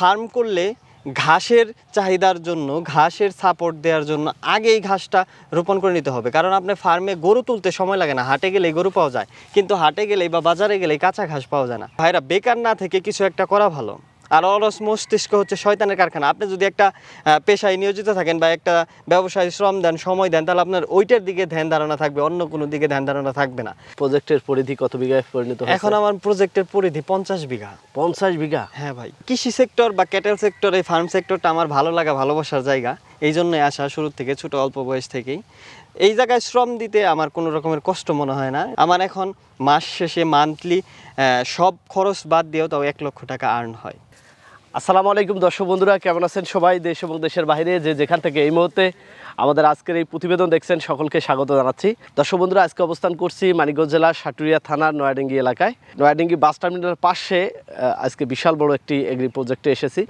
Farm করলে ঘাসের চাহিদার জন্য, ঘাসের সাপোর্ট দেওয়ার জন্য আগে এই ঘাসটা রোপণ করে নিতে হবে। কারণ আপনি ফার্মে গরু তুলতে সময় লাগে না। হাটে গেলেই গরু পাওয়া যায়। কিন্তু হাটে গেলেই বা বাজারে গেলেই কাঁচা ঘাস পাওয়া যায় না। ভাইরা, বেকার না থেকে কিছু একটা করা ভালো। আর অলস মস্তিষ্ক হচ্ছে শয়তানের কারখানা। আপনি যদি একটা পেশায় নিয়োজিত থাকেন বা একটা ব্যবসায় শ্রম দেন সময় দেন তাহলে আপনার ওইটার দিকে ধ্যান ধারণা থাকবে অন্য কোনো দিকে ধ্যান ধারণা থাকবে না। প্রজেক্টের পরিধি কত বিঘায় পরিণত এখন আমার প্রজেক্টের পরিধি পঞ্চাশ বিঘা। পঞ্চাশ বিঘা? হ্যাঁ ভাই কৃষি সেক্টর বা ক্যাটেল সেক্টর এই ফার্ম সেক্টরটা আমার ভালো লাগা ভালোবাসার জায়গা। এই জন্যই আসা শুরু থেকে ছোট, অল্প বয়স থেকেই। এই জায়গায় শ্রম দিতে আমার কোনো রকমের কষ্ট মনে হয় না। আমার এখন মাস শেষে মান্থলি সব খরচ বাদ দিয়েও তাও এক লক্ষ টাকা আর্ন হয়। আসসালামু আলাইকুম দর্শক বন্ধুরা, কেমন আছেন সবাই? দেশ এবং দেশের বাইরে যে যেখান থেকে এই মুহূর্তে আমাদের আজকের এই প্রতিবেদন দেখছেন, সকলকে স্বাগত জানাচ্ছি। দর্শক বন্ধুরা, আজকে অবস্থান করছি মানিকগঞ্জ জেলার সাটুরিয়া থানার নয়াডিঙ্গি এলাকায়। নয়াডিঙ্গি বাস টার্মিনালের পাশে আজকে বিশাল বড় একটি এগ্রি প্রজেক্টে এসেছি।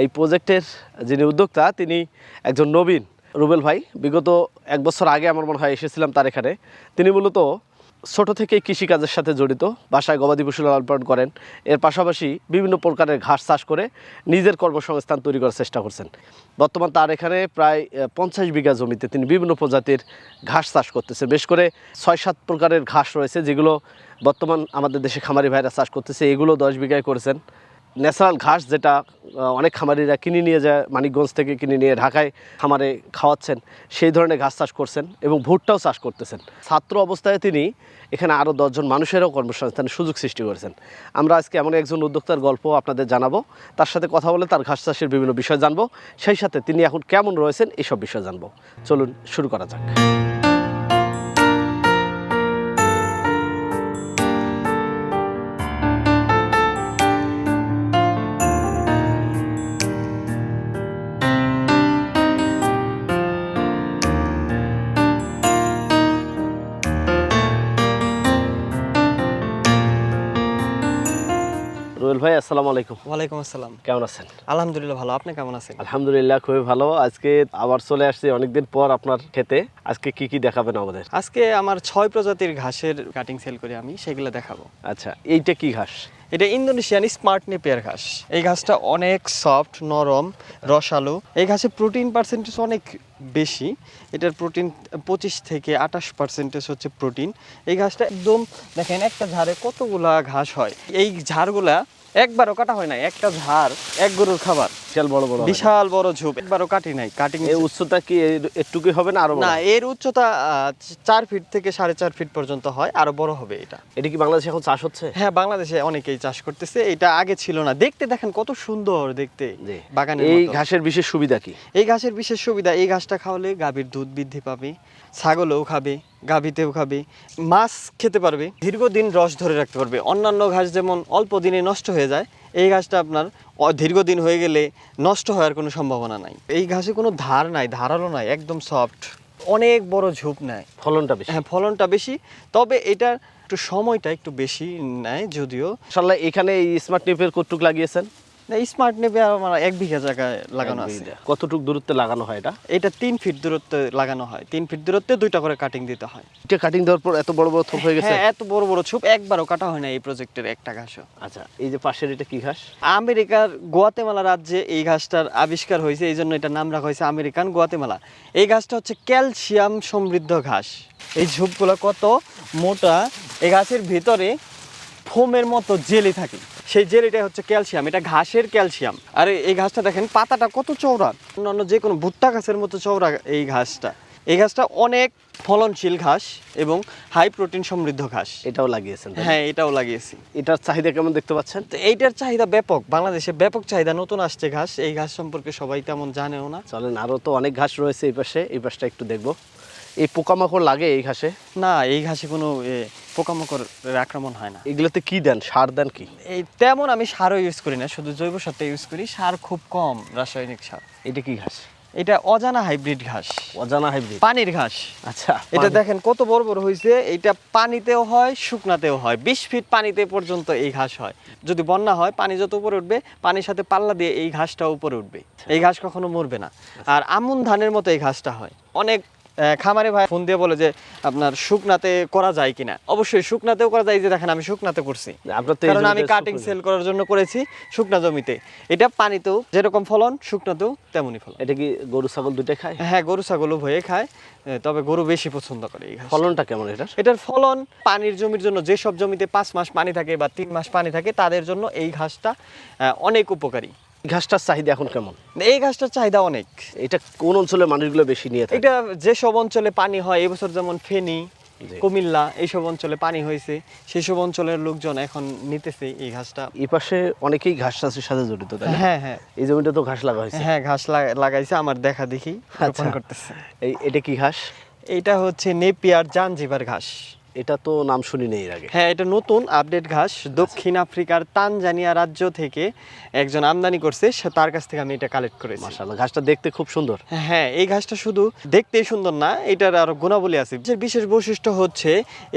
এই প্রজেক্টের যিনি উদ্যোক্তা, তিনি একজন নবীন। রুবেল ভাই, বিগত এক বছর আগে আমার মনে হয় এসেছিলাম তার এখানে। তিনি মূলত ছোট থেকে কৃষিকাজের সাথে জড়িত, বাসায় গবাদি পশু লালন পালন করেন। এর পাশাপাশি বিভিন্ন প্রকারের ঘাস চাষ করে নিজের কর্মসংস্থান তৈরি করার চেষ্টা করছেন। বর্তমান তার এখানে প্রায় পঞ্চাশ বিঘা জমিতে তিনি বিভিন্ন প্রজাতির ঘাস চাষ করতেছে বেশ করে ছয় সাত প্রকারের ঘাস রয়েছে, যেগুলো বর্তমান আমাদের দেশে খামারি ভাইরা চাষ করতেছে। এগুলো দশ বিঘায় করেছেন। ন্যাচারাল ঘাস যেটা অনেক খামারিরা কিনে নিয়ে যায়, মানিকগঞ্জ থেকে কিনে নিয়ে ঢাকায় খামারে খাওয়াচ্ছেন, সেই ধরনের ঘাস চাষ করছেন এবং ভুট্টাও চাষ করতেছেন। ছাত্র অবস্থায় তিনি এখানে আরও দশজন মানুষেরও কর্মসংস্থানের সুযোগ সৃষ্টি করেছেন। আমরা আজকে এমন একজন উদ্যোক্তার গল্প আপনাদের জানাব, তার সাথে কথা বলে তার ঘাস চাষের বিভিন্ন বিষয় জানব, সেই সাথে তিনি এখন কেমন রয়েছেন এইসব বিষয় জানব। চলুন, শুরু করা যাক। রুয়েল ভাই আসসালামু আলাইকুম। ওয়ালাইকুম আসসালাম। কেমন আছেন? আলহামদুলিল্লাহ ভালো আপনি কেমন আছেন? আলহামদুলিল্লাহ খুবই ভালো। আজকে আবার চলে আসছি অনেকদিন পর আপনার খেতে। আজকে কি কি দেখাবেন আমাদের? আজকে আমার ছয় প্রজাতির ঘাসের কাটিং সেল করে আমি সেগুলো দেখাবো। আচ্ছা এইটা কি ঘাস? এটা ইন্দোনেশিয়ান স্মার্ট নেপিয়ার ঘাস। এই ঘাসটা অনেক সফট, নরম, রসালো। এই ঘাসে প্রোটিন পার্সেন্টেজ অনেক বেশি। এটার প্রোটিন পঁচিশ থেকে আঠাশ পার্সেন্টেজ হচ্ছে প্রোটিন। এই ঘাসটা একদম, দেখেন, একটা ঝাড়ে কতগুলা ঘাস হয়। এই ঝাড়গুলা একবারও কাটা হয় না একটা ঝাড়, এক গরুর খাবার। বিশাল বড় বড় বিশাল বড় ঝোপ। একবারও কাটি নাই। কাটিং এই উচ্চতা কি এর- হবে না আরও না এর উচ্চতা চার ফিট থেকে সাড়ে চার ফিট পর্যন্ত হয় আরও বড় হবে এটা। এটা কি বাংলাদেশে এখন চাষ হচ্ছে? হ্যাঁ বাংলাদেশে অনেকেই চাষ করতেছে। এটা আগে ছিল না। দেখতে দেখেন কত সুন্দর দেখতে এই ঘাসের বিশেষ সুবিধা কি? এই ঘাসের বিশেষ সুবিধা এই ঘাসটা খাওয়ালে গাভীর দুধ বৃদ্ধি পাবে ছাগলও খাবে গাভীতেও খাবে মাছ খেতে পারবে দীর্ঘদিন রস ধরে রাখতে পারবে। অন্যান্য ঘাস যেমন অল্প দিনে নষ্ট হয়ে যায় এই ঘাসটা আপনার দীর্ঘদিন হয়ে গেলে নষ্ট হওয়ার কোনো সম্ভাবনা নাই। এই ঘাসে কোনো ধার নাই ধারালো নাই একদম সফট অনেক বড় ঝোপ নেয় ফলনটা বেশি। হ্যাঁ ফলনটা বেশি। তবে এটা একটু সময়টা একটু বেশি নেয় যদিও। সাল্লাহ এখানে এই স্মার্ট টিপের কতটুক লাগিয়েছেন? স্মার্ট নেবে আমার এক বিঘা জায়গায় লাগানো আছে। কতটুক দূরত্বে লাগানো হয় এটা? এটা তিন ফিট দূরত্বে লাগানো হয়। তিন ফিট দূরত্বে দুইটা করে কাটিং দিতে হয়। এটা কাটিং দেওয়ার পর এত বড় বড় থোপ হয়ে গেছে? হ্যাঁ এত বড় বড় ছোপ একবারও কাটা হয় না এই প্রজেক্টের একটা ঘাসও। আচ্ছা এই যে পাশের এটা কি ঘাস? আমেরিকার গোয়াতেমালা রাজ্যে এই ঘাসটার আবিষ্কার হয়েছে এই জন্য এটার নাম রাখা হয়েছে আমেরিকান গোয়াতেমালা। এই ঘাসটা হচ্ছে ক্যালসিয়াম সমৃদ্ধ ঘাস। এই ঝোপগুলো কত মোটা এই ঘাসের ভিতরে ফোমের মতো জেলি থাকে। সেই জেলিটাই হচ্ছে ক্যালসিয়াম এটা ঘাসের ক্যালসিয়াম। আর এই ঘাসটা দেখেন পাতাটা কত চওড়া। অন্যান্য যে কোনো ভুট্টা ঘাসের মতো চওড়া এই ঘাসটা। এই ঘাসটা অনেক ফলনশীল ঘাস এবং হাই প্রোটিন সমৃদ্ধ ঘাস। এটাও লাগিয়েছেন হ্যাঁ এটাও লাগিয়েছি। এটার চাহিদা কেমন দেখতে পাচ্ছেন? তো এইটার চাহিদা ব্যাপক। বাংলাদেশে ব্যাপক চাহিদা নতুন আসছে ঘাস। এই ঘাস সম্পর্কে সবাই তেমন জানেও না। চলেন আরও তো অনেক ঘাস রয়েছে এই পাশে। এই পাশটা একটু দেখব। এই পোকামাকড় লাগে এই ঘাসে? না এই ঘাসে কোনো এ, পোকামাকড়ের আক্রমণ হয় না। এগুলোতে কি দেন? সার দেন কি? এই তেমন আমি সারও ইউজ করি না শুধু জৈব সারটা ইউজ করি। সার খুব কম রাসায়নিক সার। এটা কি ঘাস? এটা অজানা হাইব্রিড ঘাস। অজানা হাইব্রিড পানির ঘাস। আচ্ছা এটা দেখেন কত বড় বড় হয়েছে এটা পানিতেও হয় শুকনাতেও হয়। বিশ ফিট পানিতে পর্যন্ত এই ঘাস হয়। যদি বন্যা হয় পানি যত উপরে উঠবে পানির সাথে পাল্লা দিয়ে এই ঘাসটা উপরে উঠবে। এই ঘাস কখনো মরবে না। আর আমন ধানের মতো এই ঘাসটা হয়। অনেক খামারে ভাই ফোন দিয়ে বলে যে আপনার শুকনাতে করা যায় কিনা? অবশ্যই শুকনাতেও করা যায়। যে দেখেন আমি শুকনাতে করছি। কারণ আমি কাটিং সেল করার জন্য করেছি শুকনা জমিতে। এটা পানিতেও যেরকম ফলন শুকনাতেও তেমনই ফলন। এটা কি গরু ছাগল দুইটা খায়? হ্যাঁ গরু ছাগলও ভয়ে খায় তবে গরু বেশি পছন্দ করে এই ফলনটা কেমন এটা এটার ফলন পানির জমির জন্য যেসব জমিতে পাঁচ মাস পানি থাকে বা তিন মাস পানি থাকে তাদের জন্য এই ঘাসটা আহ, অনেক উপকারী। ঘাসটার চাহিদা এখন কেমন? এই ঘাসটার চাহিদা অনেক। এটা কোন অঞ্চলের মানুষগুলো বেশি নিয়ে থাকে? এটা যেসব অঞ্চলে পানি হয় এবছর যেমন ফেনী। কুমিল্লা এইসব অঞ্চলে পানি হয়েছে সেই সব অঞ্চলের লোকজন এখন নিতেছে এই ঘাসটা। এই পাশে অনেকেই ঘাস চাষের সাথে জড়িত তাই হ্যাঁ হ্যাঁ। এই জমিটা তো ঘাস লাগা হয়েছে। হ্যাঁ ঘাস লাগা- লাগাইছে আমার দেখা দেখি আচ্ছা। করতেছে। এই এটা কি ঘাস? এটা হচ্ছে নেপিয়ার জাঞ্জিবার ঘাস। এটা তো নাম শুনি নেই এর আগে। হ্যাঁ এটা নতুন আপডেট ঘাস। দক্ষিণ আফ্রিকার তানজানিয়া রাজ্য থেকে একজন আমদানি করছে। সে তার কাছ থেকে আমি এটা কালেক্ট করেছি। মাশাআল্লাহ ঘাসটা দেখতে খুব সুন্দর। হ্যাঁ এই ঘাসটা শুধু দেখতেই সুন্দর না এটার আরও গুণাবলী আছে। এর বিশেষ বৈশিষ্ট্য হচ্ছে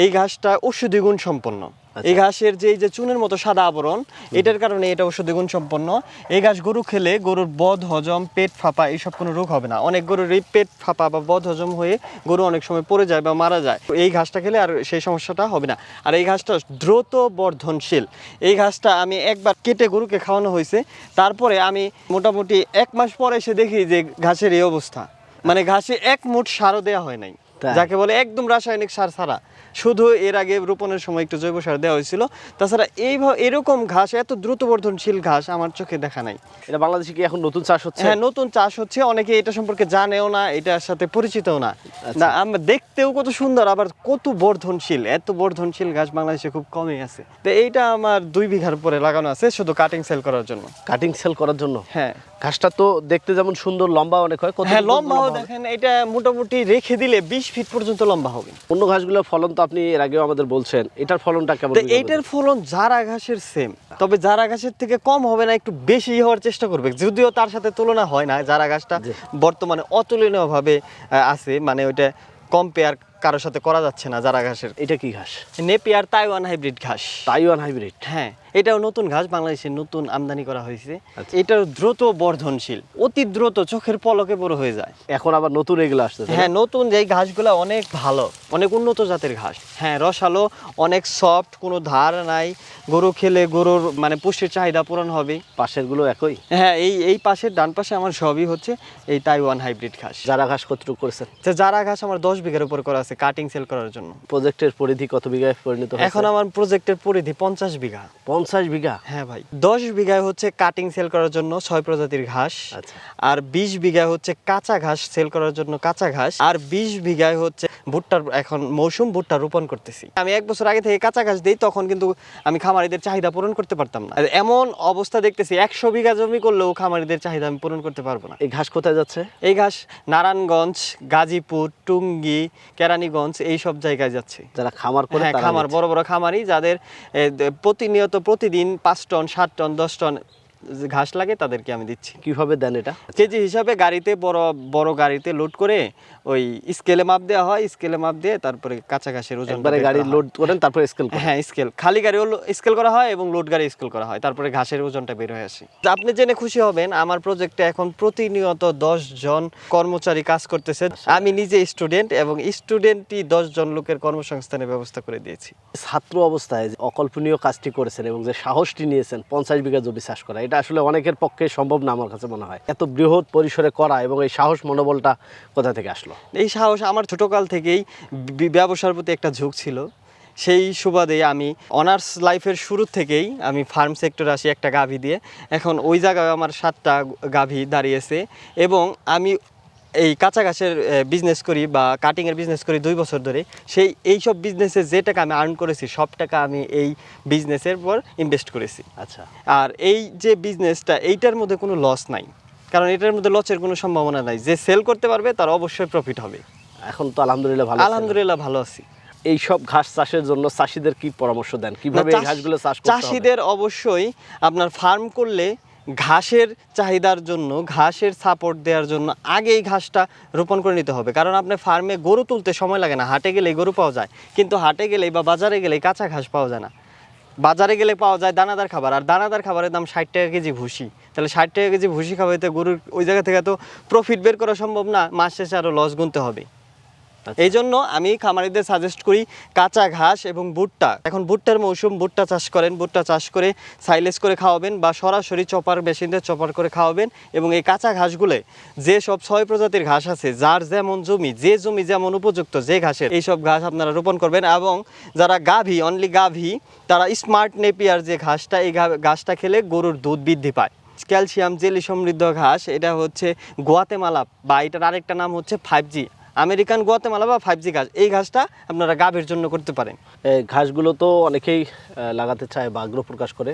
এই ঘাসটা ঔষধি গুণ সম্পন্ন আচ্ছা। এই ঘাসের যে এই যে চুনের মতো সাদা আবরণ এটার কারণে এটা ঔষধি গুণ সম্পন্ন। এই ঘাস গরু খেলে গরুর বদ হজম পেট ফাঁপা এইসব কোনো রোগ হবে না। অনেক গরুর এই পেট ফাঁপা বা বদ হজম হয়ে গরু অনেক সময় পড়ে যায় বা মারা যায়। এই ঘাসটা খেলে আর সেই সমস্যাটা হবে না। আর এই ঘাসটা দ্রুত বর্ধনশীল। এই ঘাসটা আমি একবার কেটে গরুকে খাওয়ানো হয়েছে। তারপরে আমি মোটামুটি এক মাস পরে এসে দেখি যে ঘাসের এই অবস্থা। মানে ঘাসে এক মুঠ সারও দেওয়া হয় নাই। যাকে বলে একদম রাসায়নিক সার ছাড়া। শুধু এর আগে রোপণের সময় একটু জৈব সার দেওয়া হয়েছিল। তাছাড়া এইভাবে এরকম ঘাস এত দ্রুত বর্ধনশীল ঘাস আমার চোখে দেখা নাই। এটা বাংলাদেশে কি এখন নতুন চাষ হচ্ছে? হ্যাঁ নতুন চাষ হচ্ছে। অনেকে এটা সম্পর্কে জানেও না এটার সাথে পরিচিতও না। না আমরা দেখতেও কত সুন্দর আবার কত বর্ধনশীল এত বর্ধনশীল ঘাস বাংলাদেশে খুব কমই আছে। তো এইটা আমার দুই বিঘার পরে লাগানো আছে শুধু কাটিং সেল করার জন্য। কাটিং সেল করার জন্য? হ্যাঁ। ঘাসটা তো দেখতে যেমন সুন্দর লম্বা অনেক হয়। কত হ্যাঁ হবে? দেখেন এটা মোটামুটি রেখে দিলে বিশ ফিট পর্যন্ত লম্বা হবে। অন্য ঘাসগুলোর ফলন তো আপনি এর আগেও আমাদের বলছেন। এটার ফলনটা কেমন এইটার ফলন জারা ঘাসের সেম তবে জারা ঘাসের থেকে কম হবে না একটু বেশি হওয়ার চেষ্টা করবে। যদিও তার সাথে তুলনা হয় না জারা ঘাসটা বর্তমানে অতুলনীয়ভাবে আছে মানে ওইটা কম্পেয়ার কারোর সাথে করা যাচ্ছে না জারা ঘাসের। এটা কি ঘাস? নেপিয়ার তাইওয়ান হাইব্রিড ঘাস। Taiwan hybrid? হ্যাঁ এটাও নতুন ঘাস বাংলাদেশে নতুন আমদানি করা হয়েছে। আচ্ছা। এটার দ্রুত বর্ধনশীল অতি দ্রুত চোখের পলকে বড় হয়ে যায়। এখন আবার নতুন এগুলো আসছে হ্যাঁ নতুন যে ঘাসগুলো অনেক ভালো অনেক উন্নত জাতের ঘাস। হ্যাঁ রসালো অনেক সফট কোনো ধার নাই। গরু খেলে গরুর মানে পুষ্টির চাহিদা পূরণ হবে। পাশেরগুলো একই? হ্যাঁ এই এই পাশের ডান পাশে আমার সবই হচ্ছে এই তাইওয়ান হাইব্রিড ঘাস। যারা ঘাস কতটুকু করেছেন তো যারা ঘাস আমার দশ বিঘার উপর করা আছে কাটিং সেল করার জন্য। প্রজেক্টের পরিধি কত বিঘায় পরিণত এখন আমার প্রজেক্টের পরিধি পঞ্চাশ বিঘা। পঞ্চাশ বিঘা? হ্যাঁ ভাই দশ বিঘায় হচ্ছে কাটিং সেল করার জন্য ছয় প্রজাতির ঘাস আচ্ছা। আর বিশ বিঘায় হচ্ছে কাঁচা ঘাস সেল করার জন্য কাঁচা ঘাস আর বিশ বিঘায় হচ্ছে ভুট্টার এখন মৌসুম ভুট্টা রোপণ করতেছি। আমি এক বছর আগে থেকে কাঁচা ঘাস দিই তখন কিন্তু আমি খামারিদের চাহিদা পূরণ করতে পারতাম না। এমন অবস্থা দেখতেছি একশো বিঘা জমি করলেও খামারিদের চাহিদা আমি পূরণ করতে পারব না। এই ঘাস কোথায় যাচ্ছে? এই ঘাস নারায়ণগঞ্জ গাজীপুর টুঙ্গি কেরানীগঞ্জ এই সব জায়গায় যাচ্ছে। যারা খামার করে হ্যাঁ খামার বড় বড় খামারই যাদের প্রতিনিয়ত প্রতিদিন পাঁচ টন সাত টন দশ টন ঘাস লাগে তাদেরকে আমি দিচ্ছি। কীভাবে দেন এটা? কেজি হিসাবে গাড়িতে বড় বড় গাড়িতে লোড করে ওই স্কেলে মাপ দেওয়া হয় স্কেলে মাপ দিয়ে তারপরে কাঁচা ঘাসের ওজন একবারে গাড়ি লোড করেন তারপর স্কেল হ্যাঁ স্কেল খালি গাড়িও স্কেল করা হয় এবং লোড গাড়ি স্কেল করা হয় তারপরে ঘাসের ওজনটা বের হয়ে আসে। আপনি জেনে খুশি হবেন আমার প্রজেক্টে এখন প্রতিনিয়ত দশ জন কর্মচারী কাজ করতেছে। আমি নিজে স্টুডেন্ট এবং স্টুডেন্টই দশ জন লোকের কর্মসংস্থানের ব্যবস্থা করে দিয়েছি। ছাত্র অবস্থায় যে অকল্পনীয় কাজটি করেছেন এবং যে সাহসটি নিয়েছেন পঞ্চাশ বিঘা জমি চাষ করা এটা আসলে অনেকের পক্ষে সম্ভব না আমার কাছে মনে হয়। এত বৃহৎ পরিসরে করা এবং এই সাহস মনোবলটা কোথা থেকে আসলো? এই সাহস আমার ছোটকাল থেকেই ব্যবসার প্রতি একটা ঝোঁক ছিল। সেই সুবাদে আমি অনার্স লাইফের শুরু থেকেই আমি ফার্ম সেক্টর আসি একটা গাভী দিয়ে। এখন ওই জায়গায় আমার সাতটা গাভী দাঁড়িয়েছে এবং আমি এই কাঁচা ঘাসের বিজনেস করি বা কাটিংয়ের বিজনেস করি দুই বছর ধরে সেই এই সব বিজনেসে যে টাকা আমি আর্ন করেছি সব টাকা আমি এই বিজনেসের পর ইনভেস্ট করেছি। আচ্ছা। আর এই যে বিজনেসটা এইটার মধ্যে কোনো লস নাই। কারণ এটার মধ্যে লসের কোনো সম্ভাবনা নাই। যে সেল করতে পারবে তার অবশ্যই প্রফিট হবে। এখন তো আলহামদুলিল্লাহ ভালো আলহামদুলিল্লাহ ভালো আছি। এই সব ঘাস চাষের জন্য চাষিদের কি পরামর্শ দেন? কীভাবে এই ঘাসগুলো চাষ? চাষিদের অবশ্যই আপনার ফার্ম করলে ঘাসের চাহিদার জন্য, ঘাসের সাপোর্ট দেওয়ার জন্য আগে এই ঘাসটা রোপণ করে নিতে হবে। কারণ আপনি ফার্মে গরু তুলতে সময় লাগে না। হাটে গেলেই গরু পাওয়া যায়। কিন্তু হাটে গেলেই বা বাজারে গেলেই কাঁচা ঘাস পাওয়া যায় না। বাজারে গেলে পাওয়া যায় দানাদার খাবার। আর দানাদার খাবারের দাম ষাট টাকা কেজি ভুসি। তাহলে ষাট টাকা কেজি ভুসি খাওয়াইতে গরুর ওই জায়গা থেকে তো প্রফিট বের করা সম্ভব না। মাস শেষে আরও লস গুনতে হবে। এই জন্য আমি খামারিদের সাজেস্ট করি কাঁচা ঘাস এবং ভুট্টা। এখন ভুট্টার মৌসুম, ভুট্টা চাষ করেন, ভুট্টা চাষ করে সাইলেজ করে খাওয়াবেন বা সরাসরি চপার মেশিনতে চপার করে খাওয়াবেন এবং এই কাঁচা ঘাসগুলো যে সব ছয় প্রজাতির ঘাস আছে, যার যেমন জমি, যে জমি যেমন উপযুক্ত, যে ঘাসের, এইসব ঘাস আপনারা রোপণ করবেন এবং যারা গাভী অনলি গাভী, তারা স্মার্ট নেপিয়ার যে ঘাসটা, এই ঘাসটা খেলে গরুর দুধ বৃদ্ধি পায়। ক্যালসিয়াম জেলি সমৃদ্ধ ঘাস, এটা হচ্ছে গোয়াতেমালা বা এটার আরেকটা নাম হচ্ছে ফাইভ জি আমেরিকান গোয়াতে মালা বা ফাইভ জি ঘাস এই ঘাসটা আপনারা গাভের জন্য করতে পারেন। এই ঘাসগুলো তো অনেকেই লাগাতে চায় বা আগ্রহ প্রকাশ করে।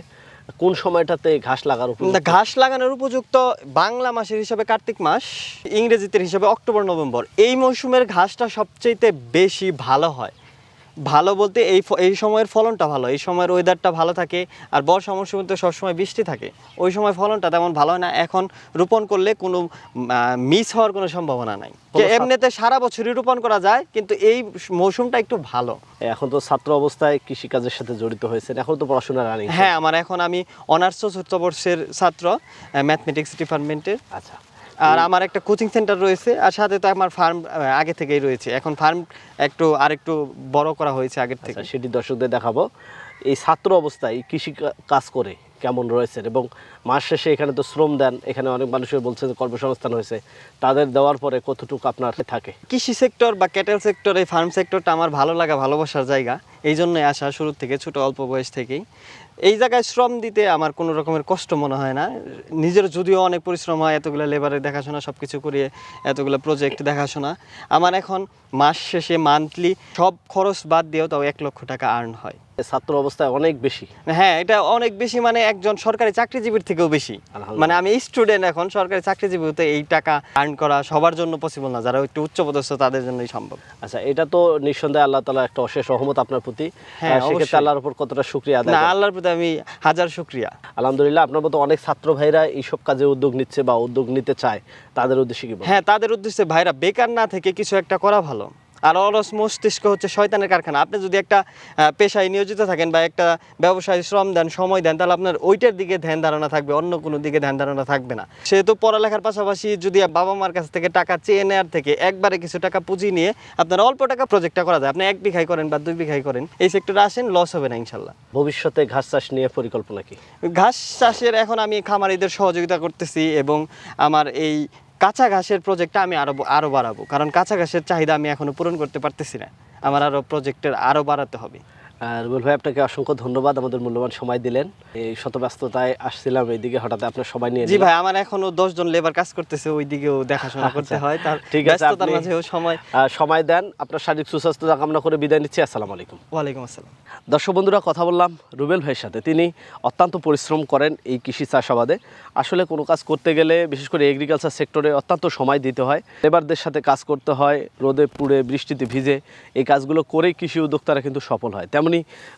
কোন সময়টাতে ঘাস উপযুক্ত? ঘাস লাগানোর উপযুক্ত বাংলা মাসের হিসাবে কার্তিক মাস ইংরেজিতে হিসাবে অক্টোবর নভেম্বর এই মৌসুমের ঘাসটা সবচেয়ে বেশি ভালো হয়। ভালো বলতে এই এই সময়ের ফলনটা ভালো এই সময়ের ওয়েদারটা ভালো থাকে আর বর্ষা মৌসুমে তো সবসময় বৃষ্টি থাকে। ওই সময় ফলনটা তেমন ভালো হয় না এখন রোপণ করলে কোনো মিস হওয়ার কোনো সম্ভাবনা নাই। এমনিতে সারা বছরই রোপণ করা যায় কিন্তু এই মৌসুমটা একটু ভালো। এখন তো ছাত্র অবস্থায় কৃষিকাজের সাথে জড়িত হয়েছেন এখন তো পড়াশোনা রানিং হ্যাঁ আমার এখন আমি অনার্স চতুর্থ বর্ষের ছাত্র ম্যাথমেটিক্স ডিপার্টমেন্টের আচ্ছা। আর আমার একটা কোচিং সেন্টার রয়েছে আর সাথে তো আমার ফার্ম আগে থেকেই রয়েছে। এখন ফার্ম একটু আর একটু বড় করা হয়েছে আগের থেকে। আচ্ছা সেটি দর্শকদের দেখাবো। এই ছাত্র অবস্থায় কৃষি কাজ করে কেমন রয়েছে এবং মাস শেষে এখানে তো শ্রম দেন এখানে অনেক মানুষই বলছে যে কর্মসংস্থান হয়েছে। তাদের দেওয়ার পরে কতটুকু আপনার থাকে? কৃষি সেক্টর বা ক্যাটেল সেক্টর এই ফার্ম সেক্টরটা আমার ভালো লাগা ভালোবাসার জায়গা। এই জন্যই আসা শুরু থেকে ছোট অল্প বয়স থেকেই। এই জায়গায় শ্রম দিতে আমার কোনো রকমের কষ্ট মনে হয় না। নিজের যদিও অনেক পরিশ্রম হয় এতগুলো লেবারের দেখাশোনা সব কিছু করিয়ে এতগুলো প্রজেক্ট দেখাশোনা। আমার এখন মাস শেষে মান্থলি সব খরচ বাদ দিয়েও তাও এক লক্ষ টাকা আর্ন হয়। ছাত্র অবস্থায় অনেক বেশি। হ্যাঁ এটা অনেক বেশি মানে একজন সরকারি চাকরিজীবীর থেকেও বেশি। মানে আমি স্টুডেন্ট এখন সরকারি চাকরিজীবীতে এই টাকা আর্ন করা সবার জন্য পসিবল না যারা একটু উচ্চপদস্থ তাদের জন্যই সম্ভব। আচ্ছা এটা তো নিঃসন্দেহে আল্লাহ তালা একটা অশেষ রহমত আপনার প্রতি। হ্যাঁ, সেক্ষেত্রে আল্লাহর উপর কতটা শুক্রিয়া আদায় না আল্লাহর প্রতি আমি হাজার শুক্রিয়া। আলহামদুলিল্লাহ আপনার মতো অনেক ছাত্র ভাইরা এইসব কাজে উদ্যোগ নিচ্ছে বা উদ্যোগ নিতে চায় তাদের উদ্দেশ্যে কি হ্যাঁ তাদের উদ্দেশ্যে ভাইরা বেকার না থেকে কিছু একটা করা ভালো। আর অলস মস্তিষ্ক হচ্ছে শয়তানের কারখানা। আপনি যদি একটা পেশায় নিয়োজিত থাকেন বা একটা ব্যবসায় শ্রম দেন সময় দেন তাহলে আপনার ওইটার দিকে ধ্যান ধারণা থাকবে অন্য কোনো দিকে ধ্যান ধারণা থাকবে না। সেহেতু পড়ালেখার পাশাপাশি যদি বাবা মার কাছ থেকে টাকা চেয়ে নেওয়ার থেকে একবারে কিছু টাকা পুঁজি নিয়ে আপনার অল্প টাকা প্রজেক্টটা করা যায়। আপনি এক বিঘাই করেন বা দুই বিঘাই করেন এই সেক্টরে আসেন লস হবে না ইনশাল্লাহ। ভবিষ্যতে ঘাস চাষ নিয়ে পরিকল্পনা কি? ঘাস চাষের এখন আমি খামারিদের সহযোগিতা করতেছি এবং আমার এই কাঁচা ঘাসের প্রজেক্টটা আমি আরও আরও বাড়াবো। কারণ কাঁচা ঘাসের চাহিদা আমি এখনও পূরণ করতে পারতেছি না। আমার আরও প্রজেক্টের আরও বাড়াতে হবে। রুবেল ভাই আপনাকে অসংখ্য ধন্যবাদ আমাদের মূল্যবান সময় দিলেন। এই শত ব্যস্ততায় আসছিলাম এইদিকে হঠাৎ আপনার সবাই নিয়ে জি ভাই আমার এখনও দশ জন লেবার কাজ করতেছে ওই দিকেও দেখাশোনা করতে হয় তার আচ্ছা, ঠিক আছে, ব্যস্ততার মাঝেও সময়। সময় দেন আপনার শারীরিক সুস্বাস্থ্য কামনা করে বিদায় নিচ্ছি আসসালামু আলাইকুম। ওয়ালাইকুম আসসালাম। দর্শক বন্ধুরা কথা বললাম রুবেল ভাইয়ের সাথে। তিনি অত্যন্ত পরিশ্রম করেন এই কৃষি চাষাবাদে। আসলে কোনো কাজ করতে গেলে বিশেষ করে এগ্রিকালচার সেক্টরে অত্যন্ত সময় দিতে হয়। লেবারদের সাথে কাজ করতে হয় রোদে পুড়ে বৃষ্টিতে ভিজে এই কাজগুলো করেই কৃষি উদ্যোক্তারা কিন্তু সফল হয়। তেমনি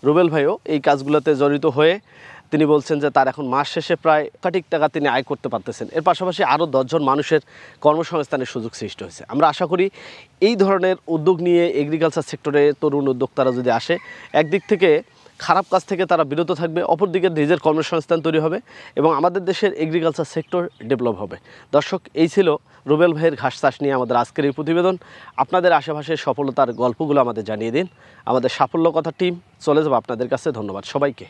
রুবেল ভাইও এই কাজগুলোতে জড়িত হয়ে তিনি বলছেন যে তার এখন মাস শেষে প্রায় কাটিক টাকা তিনি আয় করতে পারতেছেন। এর পাশাপাশি আরও দশজন মানুষের কর্মসংস্থানের সুযোগ সৃষ্টি হয়েছে। আমরা আশা করি এই ধরনের উদ্যোগ নিয়ে এগ্রিকালচার সেক্টরে তরুণ উদ্যোক্তারা যদি আসে, একদিক থেকে খারাপ কাজ থেকে তারা বিরত থাকবে, অপরদিকে নিজের কর্মসংস্থান তৈরি হবে এবং আমাদের দেশের এগ্রিকালচার সেক্টর ডেভেলপ হবে। দর্শক, এই ছিল রুবেল ভাইয়ের ঘাস চাষ নিয়ে আমাদের আজকের এই প্রতিবেদন। আপনাদের আশেপাশের সফলতার গল্পগুলো আমাদের জানিয়ে দিন। আমাদের সাফল্য কথা টিম চলে যাব আপনাদের কাছে। ধন্যবাদ সবাইকে।